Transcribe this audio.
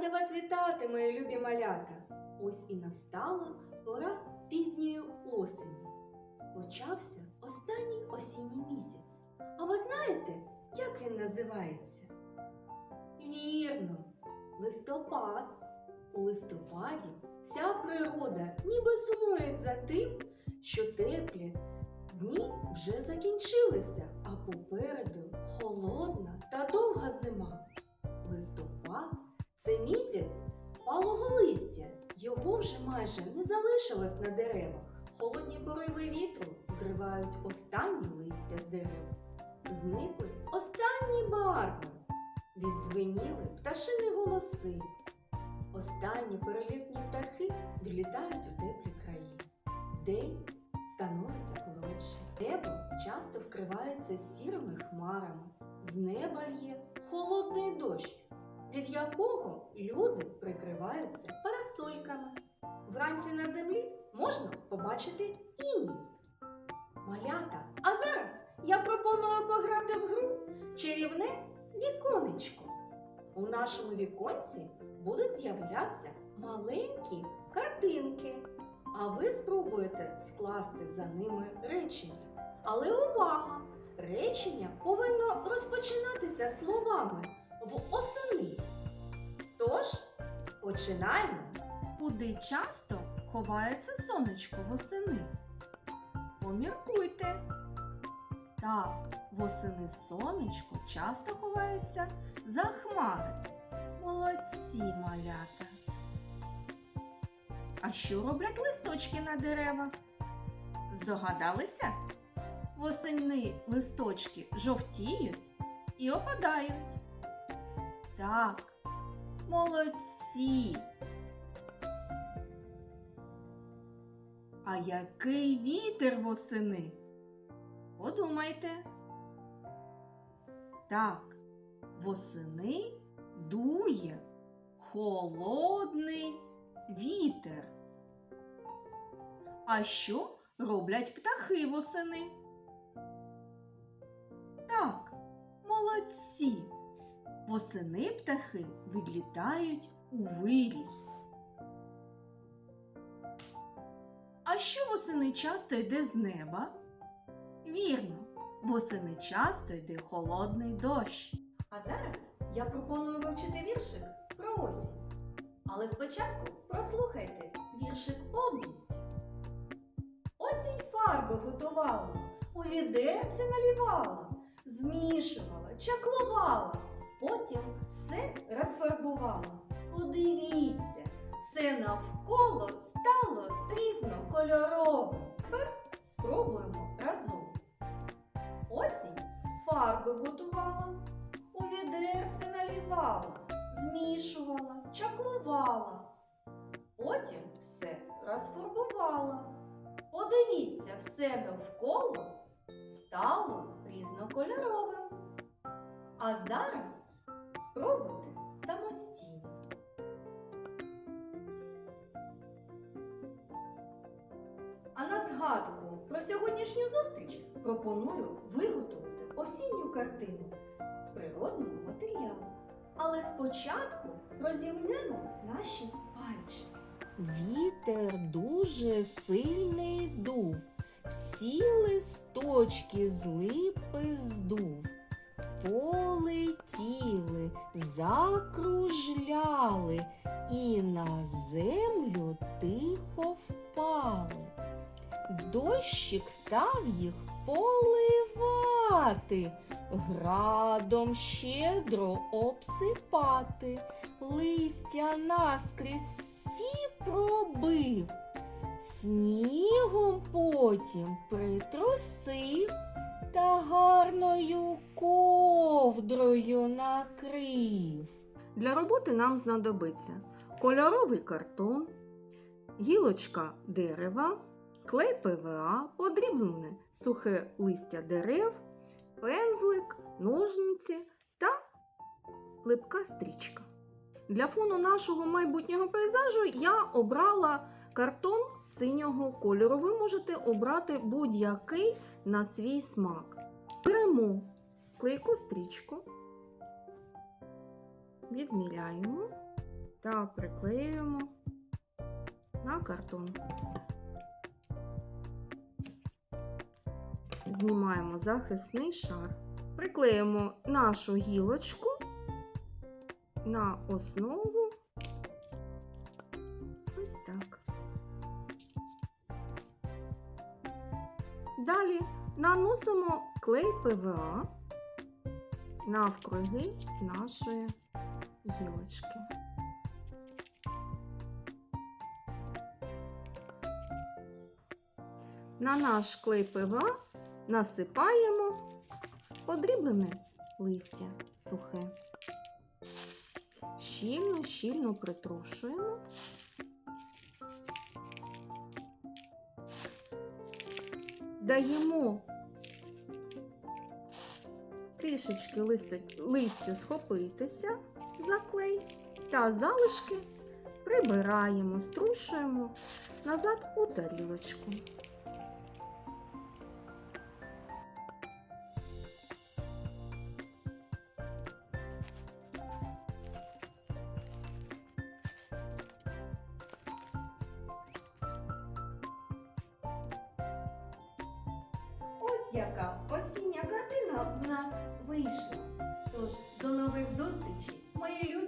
Рада вас вітати, мої любі малята. Ось і настала пора пізньої осені. Почався останній осінній місяць. А ви знаєте, як він називається? Вірно, листопад. У листопаді вся природа ніби сумує за тим, що теплі дні вже закінчилися, а попереду холодна та довга зима. Це місяць палого листя. Його вже майже не залишилось на деревах. Холодні пориви вітру зривають останні листя з дерев. Зникли останні барви. Відзвеніли пташини голоси. Останні перелітні птахи відлітають у теплі краї. День становиться коротше. Небо часто вкривається сірими хмарами. З неба лє холодний дощ, від якого люди прикриваються парасольками. Вранці на землі можна побачити іній. Малята, а зараз я пропоную пограти в гру чарівне віконечко. У нашому віконці будуть з'являтися маленькі картинки, а ви спробуєте скласти за ними речення. Але увага! Речення повинно розпочинатися словами в осени. Починаємо. Куди часто ховається сонечко восени? Поміркуйте. Так, восени сонечко часто ховається за хмари. Молодці малята. А що роблять листочки на деревах? Здогадалися? Восени листочки жовтіють і опадають. Так, молодці. А який вітер восени? Подумайте. Так, восени дує холодний вітер. А що роблять птахи восени? Так, молодці. Восени птахи відлітають у вирій. А що восени часто йде з неба? Вірно, восени часто йде холодний дощ. А зараз я пропоную вивчити віршик про осінь. Але спочатку прослухайте віршик повністю. Осінь фарби готувала, у відерце налівала, змішувала, чаклувала, потім все розфарбувала. Подивіться, все навколо стало різнокольоровим. Тепер спробуємо разом. Осінь фарби готувала, у відерце налівала, змішувала, чаклувала. Потім все розфарбувала. Подивіться, все довколо стало різнокольоровим. А зараз спробуйте самостійно. А на згадку про сьогоднішню зустріч пропоную виготовити осінню картину з природного матеріалу. Але спочатку розімнемо наші пальчики. Вітер дуже сильний дув, всі листочки з липи здув, полетіли, закружляли і на землю тихо впали. Дощик став їх поливати, градом щедро обсипати, листя наскрізь всі пробив, снігом потім притрусив та гарною ковдрою накрив. Для роботи нам знадобиться кольоровий картон, гілочка дерева, клей ПВА, подрібнене сухе листя дерев, пензлик, ножниці та липка стрічка. Для фону нашого майбутнього пейзажу я обрала картон синього кольору. Ви можете обрати будь-який на свій смак. Беремо клейку стрічку, відміряємо та приклеюємо на картон. Знімаємо захисний шар. Приклеїмо нашу гілочку на основу. Ось так. Далі наносимо клей ПВА навкруги нашої гілочки. На наш клей ПВА насипаємо подріблене листя сухе. Щільно, щільно притрушуємо. Даємо трішечки листю схопитися за клей та залишки прибираємо, струшуємо назад у тарілочку. Ось яка осіння картина в нас вийшла. Тож до нових зустрічей, мої любі!